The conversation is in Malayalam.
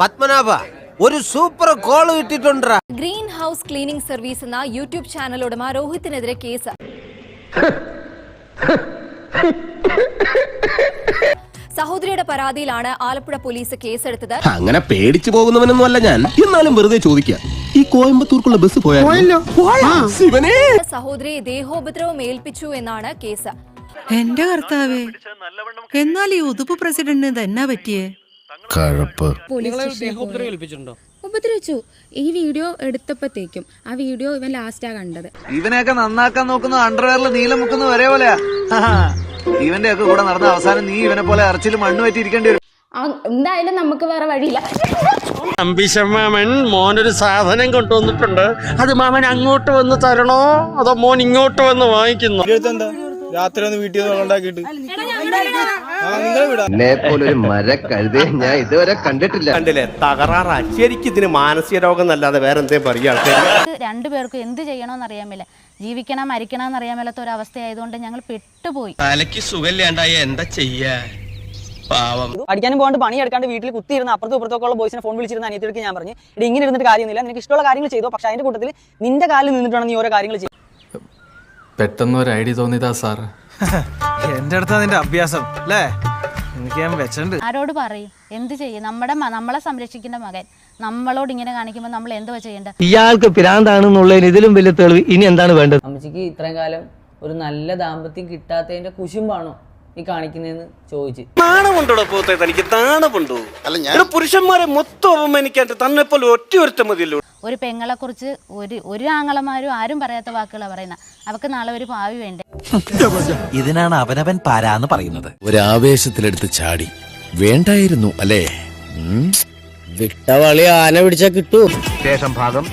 പത്മനാഭ ഒരു സൂപ്പർ കോൾ കിട്ടിട്ടുണ്ട് ഗ്രീൻ ഹൗസ് ക്ലീനിംഗ് സർവീസ് എന്ന യൂട്യൂബ് ചാനൽ ഉടമ രോഹിത്തിനെതിരെ കേസ്. സഹോദരിയുടെ പരാതിയിലാണ് ആലപ്പുഴ പോലീസ് കേസെടുത്തത്. അങ്ങനെ പേടിച്ചു പോകുന്നവനൊന്നും അല്ല ഞാൻ. എന്നാലും വെറുതെ ചോദിക്കാം. ഈ കോയമ്പത്തൂർക്കുള്ള ബസ് പോയാലോ സഹോദരി സഹോദരിയെ ദേഹോപദ്രവം ഏൽപ്പിച്ചു എന്നാണ് കേസ്. എന്റെ കർത്താവേ എന്നാൽ ഈ ഉതുപ്പ് പ്രസിഡന്റിന് തന്നെ പറ്റിയേ? കഴപ്പ്. ഉപദ്രവിച്ചു. ഈ വീഡിയോ എടുത്തപ്പോഴത്തേക്കും ആ വീഡിയോ ഇവൻ ലാസ്റ്റാ കണ്ടത്. ഇവനെയൊക്കെ നന്നാക്കാൻ നോക്കുന്ന അണ്ടർവെയറിൽ നീല മുക്കുന്ന ഒരേ പോലെയാ. ഇവന്റെ ഒക്കെ കൂടെ നടന്ന അവസാനം നീ ഇവനെ പോലെ അറച്ചിൽ മണ്ണ് പറ്റിയിരിക്കേണ്ടി വരും. എന്തായാലും നമുക്ക് വേറെ വഴിയില്ല. അമ്പിശമ്മാമൻ മോനൊരു സാധനം കൊണ്ടുവന്നിട്ടുണ്ട്. അത് മാമൻ അങ്ങോട്ട് വന്ന് തരണോ? അതോ മോൻ ഇങ്ങോട്ട് വന്ന് വാങ്ങിക്കുന്നു? രാത്രി ഒന്ന് വീട്ടിൽ നിന്ന് ഉണ്ടാക്കിയിട്ട്. പോലൊരു മര കഴുതേ ഞാൻ ഇതുവരെ കണ്ടിട്ടില്ല. കണ്ടില്ലേ? തകരാറാ. ശരിക്കും ഇതിന് മാനസിക രോഗം എന്നല്ലാതെ വേറെ എന്തേ പറയാ രണ്ടുപേർക്കും എന്ത് ചെയ്യണമെന്ന് അറിയാമില്ല മേല ജീവിക്കണം മരിക്കണം എന്നറിയാൻ മേലാത്ത ഒരു അവസ്ഥയായതുകൊണ്ട് ഞങ്ങൾ പെട്ടുപോയി. തലയ്ക്ക് സുഖമില്ലാണ്ടായ എന്താ ചെയ്യാ? പാവം. പഠിക്കാനും പോകാണ്ട് പണിയെടുക്കാണ്ട് വീട്ടിൽ കുത്തിയിരുന്ന അപ്പുറത്തും ഇപ്പുറത്തൊക്കെ ഉള്ള ബോയ്സിനെ ഫോൺ വിളിച്ചിരുന്ന അനിയത്തിക്ക് ഞാൻ പറഞ്ഞു ഇടി ഇങ്ങനെ ഇരുന്നിട്ട് കാര്യമൊന്നുമില്ല. നിനക്ക് ഇഷ്ടമുള്ള കാര്യങ്ങൾ ചെയ്തോ പക്ഷെ അതിന്റെ കൂട്ടത്തിൽ നിന്റെ കാലിൽ നിന്നിട്ടാണ് നീ ഓരോ കാര്യങ്ങൾ ചെയ്യുന്നത് പെട്ടെന്ന് ഒരു ഐഡിയ തോന്നിയതാ സാർ എന്റെ അടുത്താ നിന്റെ അഭ്യാസം അല്ലേ? എനിക്ക് ഞാൻ വെച്ചിട്ടുണ്ട്. ആരോട് പറയും? എന്ത് ചെയ്യും? നമ്മുടെ മ- നമ്മളെ സംരക്ഷിക്കുന്ന മകൻ. നമ്മളോട് ഇങ്ങനെ കാണിക്കുമ്പോൾ നമ്മൾ എന്തുവാ ചെയ്യേണ്ടത്? ഇയാൾക്ക് പിരാന്താണെന്നുള്ളതിന് ഇതിലും വലിയ തെളിവ് ഇനി എന്താണ് വേണ്ടത്? അമ്മച്ചിക്ക് ഇത്രയും കാലം ഒരു നല്ല ദാമ്പത്യം കിട്ടാത്തതിന്റെ കുശുമ്പാണോ ഈ കാണിക്കുന്നതെന്ന് ചോദിച്ചു. നാണമുണ്ടോ പോത്തെ തനിക്ക്? നാണമുണ്ടോ? അല്ല ഞാൻ പുരുഷന്മാരെ മൊത്തം അപമാനിക്കാണ്ട് തന്നെ പോലെ ഒറ്റ ഒരുത്ത മതിയല്ലോ. ഒരു പെങ്ങളെക്കുറിച്ച് ഒരു ഒരു ആങ്ങളമാരും ആരും പറയാത്ത വാക്കുകളാണ് പറയുന്നത് അവക്ക് നാളെ ഒരു ഭാവി വേണ്ടേ? ഇതിനാണ് അവനവൻ പാരാന്ന് പറയുന്നത്. ഒരാവേശത്തിലെടുത്ത് ചാടി. വേണ്ടായിരുന്നു അല്ലേ? വിട്ടവളി ആന പിടിച്ചാ കിട്ടൂ. ശേഷം ഭാഗം